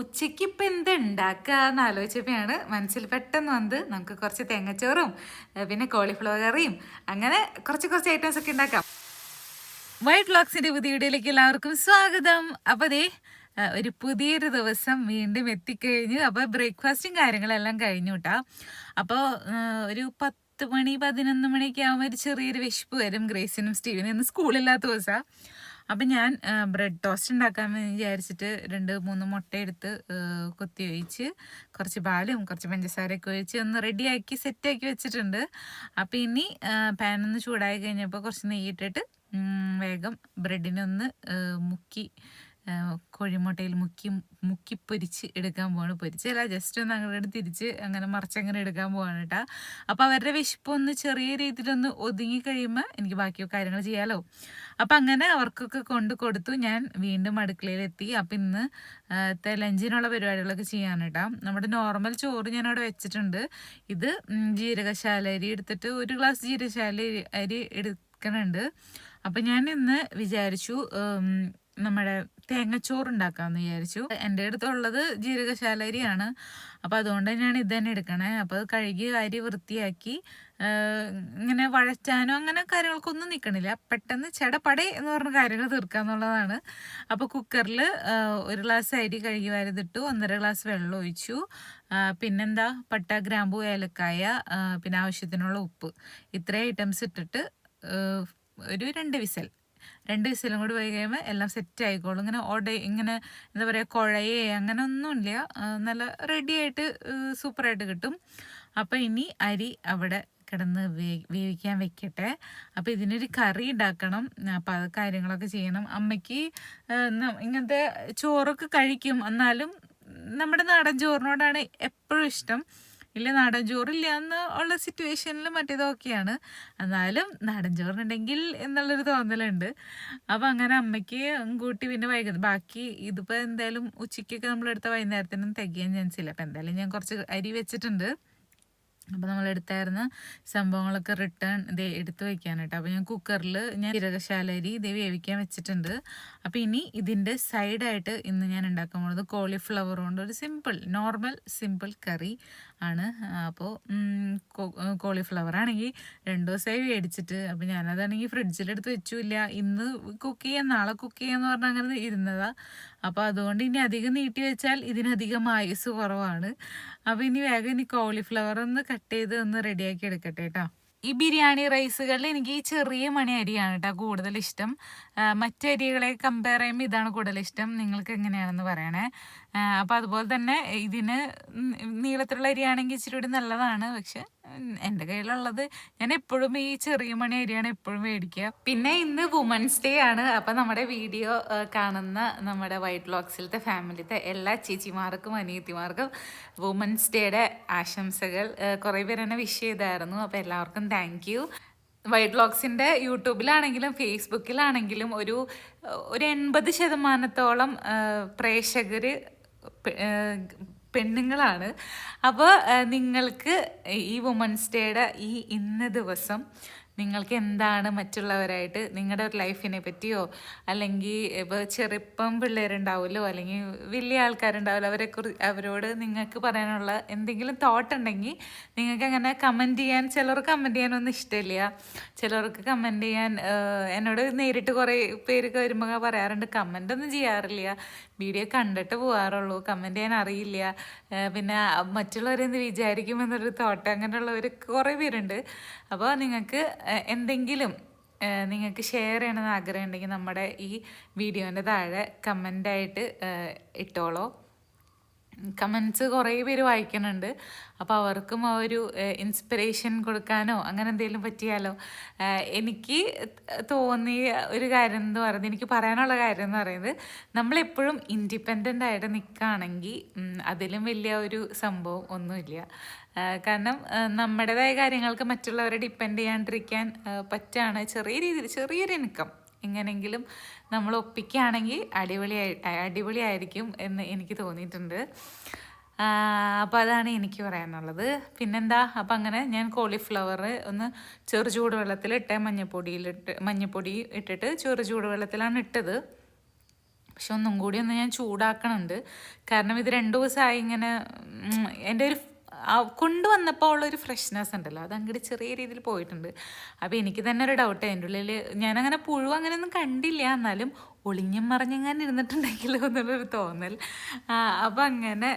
ഉച്ചയ്ക്ക് ഇപ്പം എന്ത് ഉണ്ടാക്കുക എന്ന് ആലോചിച്ചപ്പോഴാണ് മനസ്സിൽ പെട്ടെന്ന് വന്ന് നമുക്ക് കുറച്ച് തേങ്ങച്ചോറും പിന്നെ കോളിഫ്ലവർ കറിയും അങ്ങനെ കുറച്ച് കുറച്ച് ഐറ്റംസ് ഒക്കെ ഉണ്ടാക്കാം വൈറ്റ് വ്ളോഗ്സിന്റെ പുതിയ വീഡിയോയിലേക്ക് എല്ലാവർക്കും സ്വാഗതം. അപ്പോൾ ദേ ഒരു പുതിയൊരു ദിവസം വീണ്ടും എത്തിക്കഴിഞ്ഞു. അപ്പോൾ ബ്രേക്ക്ഫാസ്റ്റും കാര്യങ്ങളെല്ലാം കഴിഞ്ഞു കേട്ടോ അപ്പോൾ ഒരു പത്ത് മണി പതിനൊന്ന് മണിയൊക്കെ ആകുമ്പോൾ ഒരു ചെറിയൊരു വിശപ്പ് വരും ഗ്രേസിനും സ്റ്റീവിനും. ഇന്ന് സ്കൂളില്ലാത്ത ദിവസമാണ് അപ്പം ഞാൻ ബ്രെഡ് ടോസ്റ്റ് ഉണ്ടാക്കാൻ വിചാരിച്ചിട്ട് രണ്ട് മൂന്ന് മുട്ട എടുത്ത് കൊത്തി ഒഴിച്ച് കുറച്ച് പാലും കുറച്ച് പഞ്ചസാരയൊക്കെ ഒഴിച്ച് ഒന്ന് റെഡിയാക്കി സെറ്റാക്കി വെച്ചിട്ടുണ്ട്. അപ്പം ഇനി പാനൊന്ന് ചൂടായി കഴിഞ്ഞപ്പോൾ കുറച്ച് നെയ്യിട്ടിട്ട് വേഗം ബ്രെഡിനൊന്ന് മുക്കി കോഴിമുട്ടയിൽ മുക്കി മുക്കി പൊരിച്ച് എടുക്കാൻ പോവാണ്. പൊരിച്ചല്ല ജസ്റ്റ് ഒന്ന് അങ്ങോട്ട് തിരിച്ച് അങ്ങനെ മറിച്ചങ്ങനെ എടുക്കാൻ പോവാണ് കേട്ടോ അപ്പോൾ അവരുടെ വിശപ്പ് ഒന്ന് ചെറിയ രീതിയിലൊന്ന് ഒതുങ്ങി കഴിയുമ്പോൾ എനിക്ക് ബാക്കി കാര്യങ്ങൾ ചെയ്യാമല്ലോ അപ്പം അങ്ങനെ അവർക്കൊക്കെ കൊണ്ട് കൊടുത്തു. ഞാൻ വീണ്ടും അടുക്കളയിലെത്തി. അപ്പം ഇന്ന് ലഞ്ചിനുള്ള പരിപാടികളൊക്കെ ചെയ്യാൻ കേട്ടോ നമ്മുടെ നോർമൽ ചോറ് ഞാൻ അവിടെ വെച്ചിട്ടുണ്ട്. ഇത് ജീരകശാല അരി എടുത്തിട്ട് ഒരു ഗ്ലാസ് ജീരകശാല അരി എടുക്കണുണ്ട്. അപ്പം ഞാൻ ഇന്ന് വിചാരിച്ചു നമ്മുടെ തേങ്ങച്ചോറ് ഉണ്ടാക്കാമെന്ന് വിചാരിച്ചു. എന്റെ അടുത്തുള്ളത് ജീരകശാലരിയാണ്. അപ്പോൾ അതുകൊണ്ട് തന്നെയാണ് ഇത് തന്നെ എടുക്കണേ അപ്പോൾ കഴുകി അരി വൃത്തിയാക്കി ഇങ്ങനെ വഴറ്റാനോ അങ്ങനെ കാര്യങ്ങൾക്കൊന്നും നിൽക്കണില്ല പെട്ടെന്ന് ചെടപടേ എന്ന് പറഞ്ഞ കാര്യങ്ങൾ തീർക്കുക എന്നുള്ളതാണ് അപ്പോൾ കുക്കറിൽ ഒരു ഗ്ലാസ് അരി കഴുകി വരതിട്ടു. ഒന്നര ഗ്ലാസ് വെള്ളം ഒഴിച്ചു. പിന്നെന്താ? പട്ട ഗ്രാമ്പു ഏലക്കായ പിന്നെ ആവശ്യത്തിനുള്ള ഉപ്പ്. ഇത്രയും ഐറ്റംസ് ഇട്ടിട്ട് ഒരു രണ്ട് വിസൽ. രണ്ട് വിസിലും കൂടി പോയി കഴിയുമ്പോൾ എല്ലാം സെറ്റ് ആയിക്കോളും. ഇങ്ങനെ ഒട ഇങ്ങനെ എന്താ പറയുക കുഴയേ അങ്ങനെ ഒന്നും ഇല്ല നല്ല റെഡിയായിട്ട് സൂപ്പറായിട്ട് കിട്ടും. അപ്പോൾ ഇനി അരി അവിടെ കിടന്ന് വേവിക്കാൻ വെക്കട്ടെ. അപ്പോൾ ഇതിനൊരു കറി ഉണ്ടാക്കണം. അപ്പം അത് കാര്യങ്ങളൊക്കെ ചെയ്യണം. അമ്മയ്ക്ക് ഇങ്ങനത്തെ ചോറൊക്കെ കഴിക്കും. എന്നാലും നമ്മുടെ നാടൻ ചോറിനോടാണ് എപ്പോഴും ഇഷ്ടം. ഇല്ല നാടൻ ചോറില്ല എന്ന് ഉള്ള സിറ്റുവേഷനിൽ മറ്റേതൊക്കെയാണ് എന്നാലും നാടൻ ചോറുണ്ടെങ്കിൽ എന്നുള്ളൊരു തോന്നലുണ്ട്. അപ്പം അങ്ങനെ അമ്മയ്ക്ക് കൂട്ടി പിന്നെ വൈകുന്നത് ബാക്കി ഇതിപ്പോൾ എന്തായാലും ഉച്ചയ്ക്കൊക്കെ നമ്മളെടുത്ത വൈകുന്നേരത്തിനും തികയാൻ ചാൻസ് ഇല്ല. അപ്പം എന്തായാലും ഞാൻ കുറച്ച് അരി വെച്ചിട്ടുണ്ട്. അപ്പോൾ നമ്മൾ എടുത്തായിരുന്ന സംഭവങ്ങളൊക്കെ റിട്ടേൺ ഇത് എടുത്ത് വയ്ക്കാനായിട്ട് അപ്പോൾ ഞാൻ കുക്കറിൽ ഞാൻ ജീരകശാല അരി ഇത് വേവിക്കാൻ വെച്ചിട്ടുണ്ട്. അപ്പോൾ ഇനി ഇതിന്റെ സൈഡായിട്ട് ഇന്ന് ഞാൻ ഉണ്ടാക്കാൻ പോകുന്നത് കോളിഫ്ലവർ കൊണ്ട് ഒരു സിമ്പിൾ നോർമൽ സിമ്പിൾ കറി ആണ്. അപ്പോൾ കോളിഫ്ലവർ ആണെങ്കിൽ രണ്ട് ദിവസമായി മേടിച്ചിട്ട് അപ്പോൾ ഞാനതാണെങ്കിൽ ഫ്രിഡ്ജിലെടുത്ത് വെച്ചില്ല. ഇന്ന് കുക്ക് ചെയ്യാം നാളെ കുക്ക് ചെയ്യാന്ന് പറഞ്ഞാൽ അങ്ങനെ ഇരുന്നതാ. അപ്പോൾ അതുകൊണ്ട് ഇനി അധികം നീട്ടി വെച്ചാൽ ഇതിനധികം ആയുസ് കുറവാണ്. അപ്പോൾ ഇനി വേഗം ഇനി കോളിഫ്ലവർ ഒന്ന് കട്ട് ചെയ്ത് ഒന്ന് റെഡിയാക്കി എടുക്കട്ടെ കേട്ടോ ഈ ബിരിയാണി റൈസുകളിൽ എനിക്ക് ഈ ചെറിയ മണി അരിയാണ് കേട്ടോ കൂടുതൽ ഇഷ്ടം. മറ്റരികളെ കമ്പയർ ചെയ്യുമ്പോൾ ഇതാണ് കൂടുതൽ ഇഷ്ടം. നിങ്ങൾക്ക് എങ്ങനെയാണെന്ന് പറയണേ. അപ്പോൾ അതുപോലെ തന്നെ ഇതിന് നീളത്തിലുള്ള അരിയാണെങ്കിൽ ഇച്ചിരി കൂടി നല്ലതാണ്. പക്ഷെ എന്റെ കയ്യിലുള്ളത് ഞാൻ എപ്പോഴും ഈ ചെറിയ മണി അരിയാണ് എപ്പോഴും മേടിക്കുക. പിന്നെ ഇന്ന് വുമൻസ് ഡേ ആണ്. അപ്പം നമ്മുടെ വീഡിയോ കാണുന്ന നമ്മുടെ വൈറ്റ് ബ്ലോക്സിലത്തെ ഫാമിലിത്തെ എല്ലാ ചേച്ചിമാർക്കും അനിയത്തിമാർക്കും വുമൻസ് ഡേയുടെ ആശംസകൾ കുറേ എന്നെ വിഷ് ചെയ്തായിരുന്നു. അപ്പോൾ എല്ലാവർക്കും താങ്ക് യു വൈറ്റ് ബ്ലോഗ്സിന്റെ യൂട്യൂബിലാണെങ്കിലും ഫേസ്ബുക്കിലാണെങ്കിലും ഒരു ഒരു എൺപത് ശതമാനത്തോളം പ്രേക്ഷകർ പെണ്ണുങ്ങളാണ്. അപ്പോൾ നിങ്ങൾക്ക് ഈ വുമൻസ് ഡേയുടെ ഈ ഇന്ന ദിവസം നിങ്ങൾക്ക് എന്താണ് മറ്റുള്ളവരായിട്ട് നിങ്ങളുടെ ഒരു ലൈഫിനെ പറ്റിയോ? അല്ലെങ്കിൽ ഇപ്പോൾ ചെറുപ്പം പിള്ളേരുണ്ടാവുമല്ലോ അല്ലെങ്കിൽ വലിയ ആൾക്കാരുണ്ടാവുമല്ലോ അവരെ കുറി അവരോട് നിങ്ങൾക്ക് പറയാനുള്ള എന്തെങ്കിലും തോട്ട് ഉണ്ടെങ്കിൽ നിങ്ങൾക്ക് അങ്ങനെ കമന്റ് ചെയ്യാൻ ചിലർക്ക് കമന്റ് ചെയ്യാനൊന്നും ഇഷ്ടമില്ല. ചിലർക്ക് കമന്റ് ചെയ്യാൻ എന്നോട് നേരിട്ട് കുറേ പേരൊക്കെ വരുമ്പോൾ പറയാറുണ്ട് കമന്റ് ഒന്നും ചെയ്യാറില്ല. വീഡിയോ കണ്ടിട്ട് പോകാറുള്ളൂ കമന്റ് ചെയ്യാൻ അറിയില്ല. പിന്നെ മറ്റുള്ളവരെന്ത് വിചാരിക്കുമെന്നൊരു തോട്ട് അങ്ങനെയുള്ളവർ കുറേ പേരുണ്ട്. അപ്പോൾ നിങ്ങൾക്ക് എന്തെങ്കിലും നിങ്ങൾക്ക് ഷെയർ ചെയ്യണമെന്ന് ആഗ്രഹമുണ്ടെങ്കിൽ നമ്മുടെ ഈ വീഡിയോന്റെ താഴെ കമന്റായിട്ട് ഇട്ടോളോ. കമൻസ് കുറേ പേര് വായിക്കുന്നുണ്ട്. അപ്പോൾ അവർക്കും ആ ഒരു ഇൻസ്പിറേഷൻ കൊടുക്കാനോ അങ്ങനെ എന്തെങ്കിലും പറ്റിയാലോ? എനിക്ക് തോന്നിയ ഒരു കാര്യം എന്ന് പറയുന്നത് എനിക്ക് പറയാനുള്ള കാര്യം എന്ന് പറയുന്നത് നമ്മളെപ്പോഴും ഇൻഡിപെൻഡന്റ് ആയിട്ട് നിൽക്കുകയാണെങ്കിൽ അതിലും വലിയ ഒരു സംഭവം ഒന്നുമില്ല. കാരണം നമ്മുടേതായ കാര്യങ്ങൾക്ക് മറ്റുള്ളവരെ ഡിപ്പെൻഡ് ചെയ്യാണ്ടിരിക്കാൻ പറ്റുകയാണ് ചെറിയ രീതിയിൽ ചെറിയൊരു ഇൻകം എങ്ങനെങ്കിലും നമ്മൾ ഒപ്പിക്കുകയാണെങ്കിൽ അടിപൊളി അടിപൊളിയായിരിക്കും എന്ന് എനിക്ക് തോന്നിയിട്ടുണ്ട്. അപ്പോൾ അതാണ് എനിക്ക് പറയാനുള്ളത്. പിന്നെന്താ? അപ്പം അങ്ങനെ ഞാൻ കോളിഫ്ലവർ ഒന്ന് ചെറു ചൂടുവെള്ളത്തിലിട്ട് മഞ്ഞപ്പൊടിയിലിട്ട് മഞ്ഞപ്പൊടി ഇട്ടിട്ട് ചെറു ചൂടുവെള്ളത്തിലാണ് ഇട്ടത്. പക്ഷെ ഒന്നും കൂടി ഒന്ന് ഞാൻ ചൂടാക്കണുണ്ട്. കാരണം ഇത് രണ്ട് ദിവസമായി ഇങ്ങനെ എന്റെ ഒരു കൊണ്ടുവന്നപ്പോൾ ഉള്ളൊരു ഫ്രഷ്നെസ് ഉണ്ടല്ലോ. അത് ചെറിയ രീതിയിൽ പോയിട്ടുണ്ട്. അപ്പോൾ എനിക്ക് തന്നെ ഒരു ഡൗട്ട് അതിന്റെ ഉള്ളിൽ ഞാനങ്ങനെ പുഴു അങ്ങനെയൊന്നും കണ്ടില്ല. എന്നാലും ഒളിഞ്ഞും മറിഞ്ഞെങ്ങാൻ ഇരുന്നിട്ടുണ്ടെങ്കിലോ എന്നുള്ളൊരു തോന്നൽ. അപ്പം അങ്ങനെ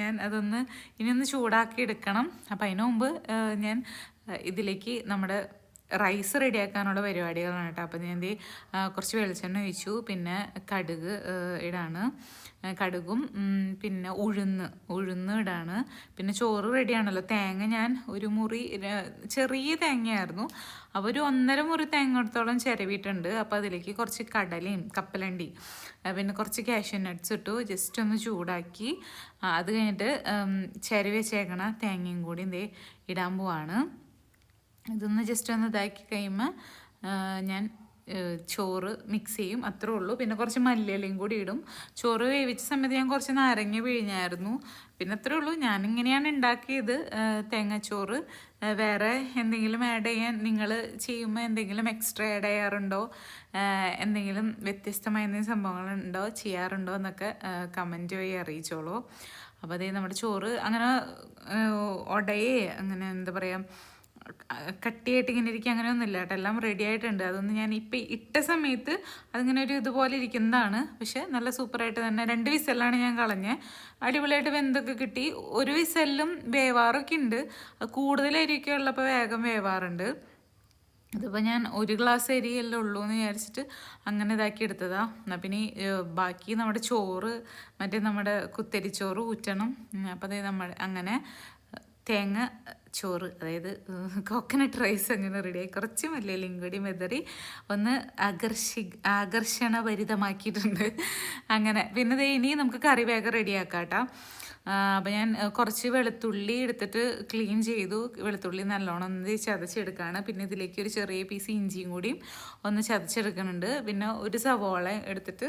ഞാൻ അതൊന്ന് ഇനിയൊന്ന് ചൂടാക്കി എടുക്കണം. അപ്പം അതിനു മുമ്പ് ഞാൻ ഇതിലേക്ക് നമ്മുടെ റൈസ് റെഡിയാക്കാനുള്ള പരിപാടികളാണ് കേട്ടോ. അപ്പോൾ ഞാൻ കുറച്ച് വെളിച്ചെണ്ണ ഒഴിച്ചു. പിന്നെ കടുക് ഇടാണ്. കടുകും പിന്നെ ഉഴുന്ന് ഉഴുന്ന് ഇടാണ്. പിന്നെ ചോറ് റെഡിയാണല്ലോ. തേങ്ങ ഞാൻ ഒരു മുറി ചെറിയ തേങ്ങയായിരുന്നു. അപ്പോൾ ഒരു ഒന്നര മുറി തേങ്ങ എടുത്തോളം ചിരവിയിട്ടുണ്ട്. അപ്പോൾ അതിലേക്ക് കുറച്ച് കടലയും കപ്പലണ്ടി പിന്നെ കുറച്ച് കാഷ്യൂ നട്ട്സ് ഇട്ടു. ജസ്റ്റ് ഒന്ന് ചൂടാക്കി. അത് കഴിഞ്ഞിട്ട് ചിരവി വെച്ചേക്കണ തേങ്ങയും കൂടി ദേ ഇടാൻ പോവാണ്. ഇതൊന്ന് ജസ്റ്റ് ഒന്ന് ഇതാക്കി കഴിയുമ്പോൾ ഞാൻ ചോറ് മിക്സ് ചെയ്യും. അത്രേ ഉള്ളൂ. പിന്നെ കുറച്ച് മല്ലിയിലയും കൂടി ഇടും. ചോറ് വേവിച്ച സമയത്ത് ഞാൻ കുറച്ച് നാരങ്ങ പിഴിഞ്ഞായിരുന്നു. പിന്നെ അത്രേ ഉള്ളൂ. ഞാനിങ്ങനെയാണ് ഉണ്ടാക്കിയത് തേങ്ങാച്ചോറ്. വേറെ എന്തെങ്കിലും ആഡ് ചെയ്യാൻ നിങ്ങൾ ചെയ്യുമ്പോൾ എന്തെങ്കിലും എക്സ്ട്രാ ആഡ് ചെയ്യാറുണ്ടോ? എന്തെങ്കിലും വ്യത്യസ്തമായ എന്തെങ്കിലും സംഭവങ്ങളുണ്ടോ? ചെയ്യാറുണ്ടോ? എന്നൊക്കെ കമന്റ് വഴി അറിയിച്ചോളൂ. അപ്പോൾ അതേ നമ്മുടെ ചോറ് അങ്ങനെ ഉടയേ അങ്ങനെ എന്താ പറയുക കട്ടിയായിട്ട് ഇങ്ങനെ ഇരിക്കുക അങ്ങനെയൊന്നുമില്ല കേട്ടോ. എല്ലാം റെഡി ആയിട്ടുണ്ട്. അതൊന്ന് ഞാൻ ഇപ്പം ഇട്ട സമയത്ത് അതിങ്ങനെ ഒരു ഇതുപോലെ ഇരിക്കുന്നതാണ്. പക്ഷെ നല്ല സൂപ്പറായിട്ട് തന്നെ രണ്ട് വിസലാണ് ഞാൻ കളഞ്ഞത് അടിപൊളിയായിട്ട് വെന്തൊക്കെ കിട്ടി. ഒരു വിസലിലും വേവാറൊക്കെ ഉണ്ട്. അത് അരിയൊക്കെ ഉള്ളപ്പോൾ വേഗം വേവാറുണ്ട്. ഇതിപ്പോൾ ഞാൻ ഒരു ഗ്ലാസ് അരിയല്ലേ ഉള്ളൂ എന്ന് വിചാരിച്ചിട്ട് അങ്ങനെ ഇതാക്കി എടുത്തതാ. എന്നാൽ പിന്നെ ബാക്കി നമ്മുടെ ചോറ് മറ്റേ നമ്മുടെ കുത്തരിച്ചോറ് ഊറ്റണം. അപ്പോൾ അതായത് നമ്മൾ അങ്ങനെ തേങ്ങ ചോറ് അതായത് കോക്കനട്ട് റൈസ് അങ്ങനെ റെഡിയായി കുറച്ച് മല്ലിയിലയും കൂടി മെതറി. ഒന്ന് ആകർഷി ആകർഷണഭരിതമാക്കിയിട്ടുണ്ട്. അങ്ങനെ. പിന്നെ ഇനി നമുക്ക് കറി വേഗം കേട്ടോ അപ്പം ഞാൻ കുറച്ച് വെളുത്തുള്ളി എടുത്തിട്ട് ക്ലീൻ ചെയ്തു. വെളുത്തുള്ളി നല്ലോണം ഒന്ന് ചതച്ചെടുക്കുകയാണ് പിന്നെ ഇതിലേക്ക് ഒരു ചെറിയ പീസ് ഇഞ്ചിയും കൂടിയും ഒന്ന് ചതച്ചെടുക്കുന്നുണ്ട്. പിന്നെ ഒരു സവോള എടുത്തിട്ട്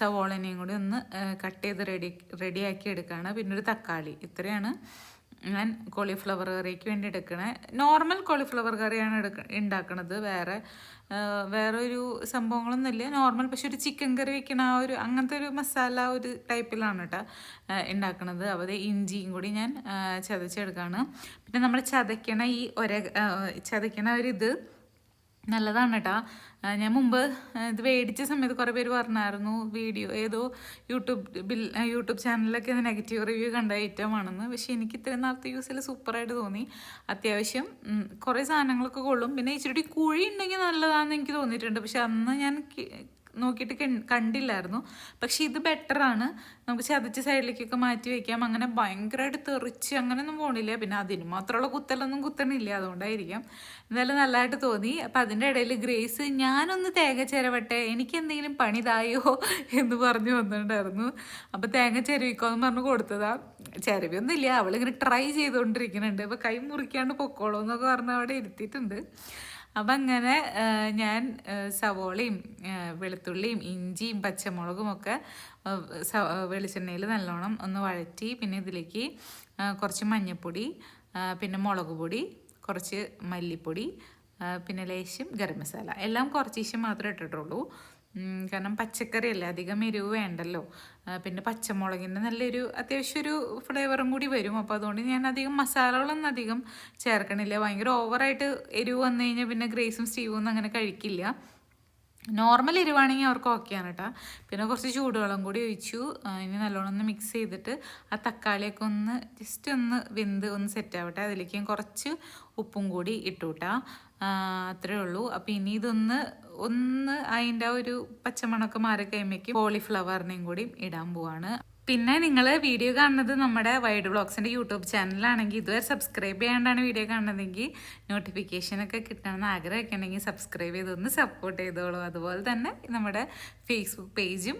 സവോളനെയും കൂടി ഒന്ന് കട്ട് ചെയ്ത് റെഡി റെഡിയാക്കി എടുക്കുകയാണ് പിന്നെ ഒരു തക്കാളി. ഇത്രയാണ്. ഞാൻ കോളിഫ്ലവർ കറിക്ക് വേണ്ടി എടുക്കണേ. നോർമൽ കോളിഫ്ലവർ കറിയാണ് എടുക്ക ഉണ്ടാക്കണത് വേറെ വേറെ ഒരു സംഭവങ്ങളൊന്നുമില്ല. നോർമൽ പക്ഷെ ഒരു ചിക്കൻ കറി വെക്കണ ആ ഒരു അങ്ങനത്തെ ഒരു മസാല ഒരു ടൈപ്പിലാണ് കേട്ടോ ഉണ്ടാക്കണത് അപ്പോൾ ഇഞ്ചിയും കൂടി ഞാൻ ചതച്ചെടുക്കുകയാണ് പിന്നെ നമ്മൾ ചതയ്ക്കണ ഈ ഒര ചതയ്ക്കണ ചതക്കണ ഒരു ഇത് നല്ലതാണ് കേട്ടോ ഞാൻ മുമ്പ് ഇത് മേടിച്ച സമയത്ത് കുറേ പേര് പറഞ്ഞായിരുന്നു വീഡിയോ ഏതോ യൂട്യൂബ് ബിൽ യൂട്യൂബ് ചാനലിലൊക്കെ നെഗറ്റീവ് റിവ്യൂ കണ്ട ഐറ്റമാണെന്ന്. പക്ഷേ എനിക്ക് ഇത്രയും നാളത്തെ യൂസിൽ സൂപ്പറായിട്ട് തോന്നി. അത്യാവശ്യം കുറേ സാധനങ്ങളൊക്കെ കൊള്ളും. പിന്നെ ഇച്ചിരി കുഴി ഉണ്ടെങ്കിൽ നല്ലതാണെന്ന് എനിക്ക് തോന്നിയിട്ടുണ്ട്. പക്ഷെ അന്ന് ഞാൻ നോക്കിയിട്ട് കണ്ടില്ലായിരുന്നു. പക്ഷേ ഇത് ബെറ്ററാണ് നമുക്ക് ചതച്ച് സൈഡിലേക്കൊക്കെ മാറ്റി വയ്ക്കാം അങ്ങനെ ഭയങ്കരമായിട്ട് തെറിച്ച് അങ്ങനെയൊന്നും പോണില്ല. പിന്നെ അതിന് മാത്രമുള്ള കുത്തലൊന്നും കുത്തണില്ല. അതുകൊണ്ടായിരിക്കാം. എന്തായാലും നല്ലതായിട്ട് തോന്നി. അപ്പം അതിന്റെ ഇടയിൽ ഗ്രേസ് ഞാനൊന്ന് തേങ്ങ ചിരവട്ടെ. എനിക്ക് എന്തെങ്കിലും പണിതായോ എന്ന് പറഞ്ഞു വന്നിട്ടുണ്ടായിരുന്നു. അപ്പം തേങ്ങ ചിരവിക്കോന്ന് പറഞ്ഞ് കൊടുത്തതാ. ചിരവിയൊന്നുമില്ല അവളിങ്ങനെ ട്രൈ ചെയ്തുകൊണ്ടിരിക്കുന്നുണ്ട്. അപ്പം കൈ മുറിക്കാണ്ട് പൊക്കോളൂ എന്നൊക്കെ പറഞ്ഞ് അവിടെ ഇരുത്തിയിട്ടുണ്ട്. അപ്പം അങ്ങനെ ഞാൻ സവോളയും വെളുത്തുള്ളിയും ഇഞ്ചിയും പച്ചമുളകും ഒക്കെ വെളിച്ചെണ്ണയിൽ നല്ലോണം ഒന്ന് വഴറ്റി പിന്നെ ഇതിലേക്ക് കുറച്ച് മഞ്ഞൾപ്പൊടി പിന്നെ മുളക് പൊടി കുറച്ച് മല്ലിപ്പൊടി പിന്നെ ലേശം ഗരം മസാല. എല്ലാം കുറച്ച് മാത്രമേ ഇട്ടിട്ടുള്ളൂ. കാരണം പച്ചക്കറി അല്ലേ അധികം എരിവ് വേണ്ടല്ലോ. പിന്നെ പച്ചമുളകിന്റെ നല്ലൊരു അത്യാവശ്യം ഒരു ഫ്ലേവറും കൂടി വരും. അപ്പോൾ അതുകൊണ്ട് ഞാൻ അധികം മസാലകളൊന്നും അധികം ചേർക്കണില്ല. ഭയങ്കര ഓവറായിട്ട് എരിവ് വന്നു കഴിഞ്ഞാൽ പിന്നെ ഗ്രേസും സ്റ്റീവും ഒന്നും അങ്ങനെ കഴിക്കില്ല. നോർമൽ എരിവാണെങ്കിൽ അവർക്ക് ഓക്കെയാണ് കേട്ടോ പിന്നെ കുറച്ച് ചൂടുവെള്ളം കൂടി ഒഴിച്ചു. ഇനി നല്ലോണം ഒന്ന് മിക്സ് ചെയ്തിട്ട് ആ തക്കാളിയൊക്കെ ഒന്ന് ജസ്റ്റ് ഒന്ന് വെന്ത് ഒന്ന് സെറ്റ് ആവട്ടെ. അതിലേക്ക് കുറച്ച് ഉപ്പും കൂടി ഇട്ടു കേട്ടോ അത്രേ ഉള്ളൂ. അപ്പോൾ ഇനി ഇതൊന്ന് ഒന്ന് അതിന്റെ ഒരു പച്ചമണക്ക് മാറി കഴിയുമ്പോഴേക്കും കോളിഫ്ലവറിനെയും കൂടി ഇടാൻ പോവാണ്. പിന്നെ നിങ്ങൾ വീഡിയോ കാണുന്നത് നമ്മുടെ വൈഡ് ബ്ലോഗ്സിന്റെ യൂട്യൂബ് ചാനലാണെങ്കിൽ ഇതുവരെ സബ്സ്ക്രൈബ് ചെയ്യാണ്ടാണ് വീഡിയോ കാണുന്നതെങ്കിൽ നോട്ടിഫിക്കേഷനൊക്കെ കിട്ടണമെന്ന് ആഗ്രഹിക്കണമെങ്കിൽ സബ്സ്ക്രൈബ് ചെയ്തൊന്ന് സപ്പോർട്ട് ചെയ്തോളൂ. അതുപോലെ തന്നെ നമ്മുടെ ഫേസ്ബുക്ക് പേജും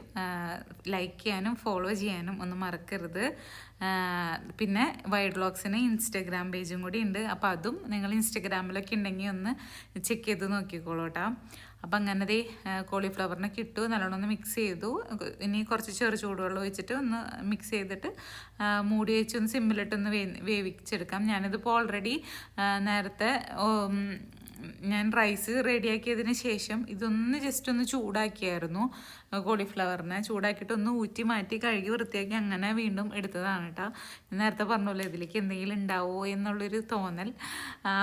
ലൈക്ക് ചെയ്യാനും ഫോളോ ചെയ്യാനും ഒന്നും മറക്കരുത്. പിന്നെ വൈഡ് ബ്ലോഗ്സിന് ഇൻസ്റ്റഗ്രാം പേജും കൂടി ഉണ്ട്. അപ്പോൾ അതും നിങ്ങൾ ഇൻസ്റ്റഗ്രാമിലൊക്കെ ഉണ്ടെങ്കിൽ ഒന്ന് ചെക്ക് ചെയ്ത് നോക്കിക്കോളൂ കേട്ടോ. അപ്പം അങ്ങനെ ദേ കോളിഫ്ലവറിനൊക്കെ ഇട്ടു നല്ലോണം ഒന്ന് മിക്സ് ചെയ്തു. ഇനി കുറച്ച് ചെറു ചൂടുവെള്ളം ഒഴിച്ചിട്ട് ഒന്ന് മിക്സ് ചെയ്തിട്ട് മൂടി വെച്ച് ഒന്ന് വേ വേവിച്ചെടുക്കാം. ഞാനിതിപ്പോൾ ഓൾറെഡി നേരത്തെ ഞാൻ റൈസ് റെഡിയാക്കിയതിന് ശേഷം ഇതൊന്ന് ജസ്റ്റ് ഒന്ന് ചൂടാക്കിയായിരുന്നു. കോളിഫ്ലവറിനെ ചൂടാക്കിയിട്ട് ഒന്ന് ഊറ്റി മാറ്റി കഴുകി വൃത്തിയാക്കി അങ്ങനെ വീണ്ടും എടുത്തതാണ് കേട്ടോ നേരത്തെ പറഞ്ഞല്ലോ ഇതിലേക്ക് എന്തെങ്കിലും ഉണ്ടാവുമോ എന്നുള്ളൊരു തോന്നൽ.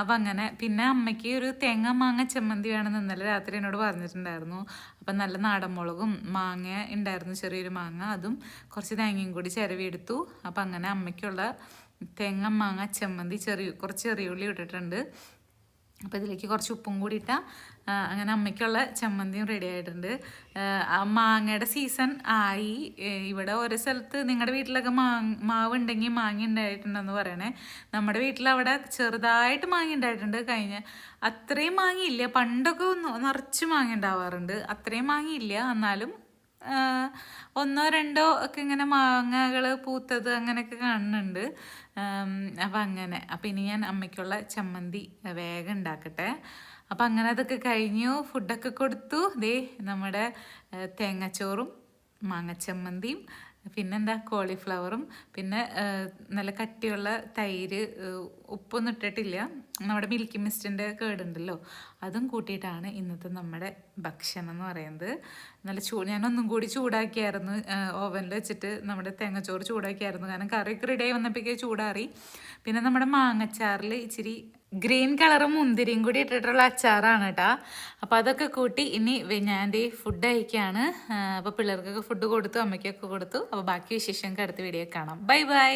അപ്പം അങ്ങനെ പിന്നെ അമ്മയ്ക്ക് ഒരു തേങ്ങ മാങ്ങ ചമ്മന്തി വേണമെന്ന് ഇന്നലെ രാത്രി എന്നോട് പറഞ്ഞിട്ടുണ്ടായിരുന്നു. അപ്പം നല്ല നാടൻ മുളകും മാങ്ങ ഉണ്ടായിരുന്നു ചെറിയൊരു മാങ്ങ. അതും കുറച്ച് തേങ്ങയും കൂടി ചിരവിയെടുത്തു. അപ്പം അങ്ങനെ അമ്മയ്ക്കുള്ള തേങ്ങ മാങ്ങ ചമ്മന്തി ചെറിയ കുറച്ച് ചെറിയ ഉള്ളി ഇട്ടിട്ടുണ്ട്. അപ്പോൾ ഇതിലേക്ക് കുറച്ച് ഉപ്പും കൂടി ഇട്ടാൽ അങ്ങനെ അമ്മയ്ക്കുള്ള ചമ്മന്തിയും റെഡി ആയിട്ടുണ്ട്. മാങ്ങയുടെ സീസൺ ആയി. ഇവിടെ ഓരോ സ്ഥലത്ത് നിങ്ങളുടെ വീട്ടിലൊക്കെ മാങ്ങ മാവ് ഉണ്ടെങ്കിൽ മാങ്ങ ഉണ്ടായിട്ടുണ്ടെന്ന് പറയണേ. നമ്മുടെ വീട്ടിൽ അവിടെ ചെറുതായിട്ട് മാങ്ങ ഉണ്ടായിട്ടുണ്ട് കഴിഞ്ഞ അത്രയും മാങ്ങയില്ല പണ്ടൊക്കെ ഒന്ന് നിറച്ച് മാങ്ങ ഉണ്ടാവാറുണ്ട് അത്രയും മാങ്ങയില്ല എന്നാലും ഒന്നോ രണ്ടോ ഒക്കെ ഇങ്ങനെ മാങ്ങകൾ പൂത്തത് അങ്ങനെയൊക്കെ കാണുന്നുണ്ട്. അപ്പം അങ്ങനെ. അപ്പം ഇനി ഞാൻ അമ്മയ്ക്കുള്ള ചമ്മന്തി വേഗം ഉണ്ടാക്കട്ടെ. അപ്പം അങ്ങനെ അതൊക്കെ കഴിഞ്ഞു. ഫുഡൊക്കെ കൊടുത്തു. ദേ നമ്മുടെ തേങ്ങച്ചോറും മാങ്ങച്ചമ്മന്തിയും പിന്നെന്താ കോളിഫ്ലവറും പിന്നെ നല്ല കട്ടിയുള്ള തൈര് ഉപ്പൊന്നും ഇട്ടിട്ടില്ല. നമ്മുടെ മിൽക്കി മിസ്റ്റിന്റെ കേടുണ്ടല്ലോ. അതും കൂട്ടിയിട്ടാണ് ഇന്നത്തെ നമ്മുടെ ഭക്ഷണം എന്ന് പറയുന്നത്. നല്ല ചൂ ഞാനൊന്നും കൂടി ചൂടാക്കിയായിരുന്നു. ഓവനിൽ വെച്ചിട്ട് നമ്മുടെ തേങ്ങച്ചോറ് ചൂടാക്കിയായിരുന്നു. കാരണം കറിയൊക്കെ റെഡി ആയി ചൂടാറി. പിന്നെ നമ്മുടെ മാങ്ങച്ചാറിൽ ഇച്ചിരി ഗ്രീൻ കളറും മുന്തിരിയും കൂടി ഇട്ടിട്ടുള്ള അച്ചാറാണ് കേട്ടോ. അപ്പോൾ അതൊക്കെ കൂട്ടി ഇനി ഞാൻ ഫുഡ് അയക്കുകയാണ് അപ്പോൾ പിള്ളേർക്കൊക്കെ ഫുഡ് കൊടുത്തു അമ്മയ്ക്കൊക്കെ കൊടുത്തു. അപ്പോൾ ബാക്കി വിശേഷം അടുത്ത വീഡിയോ കാണാം. Bye bye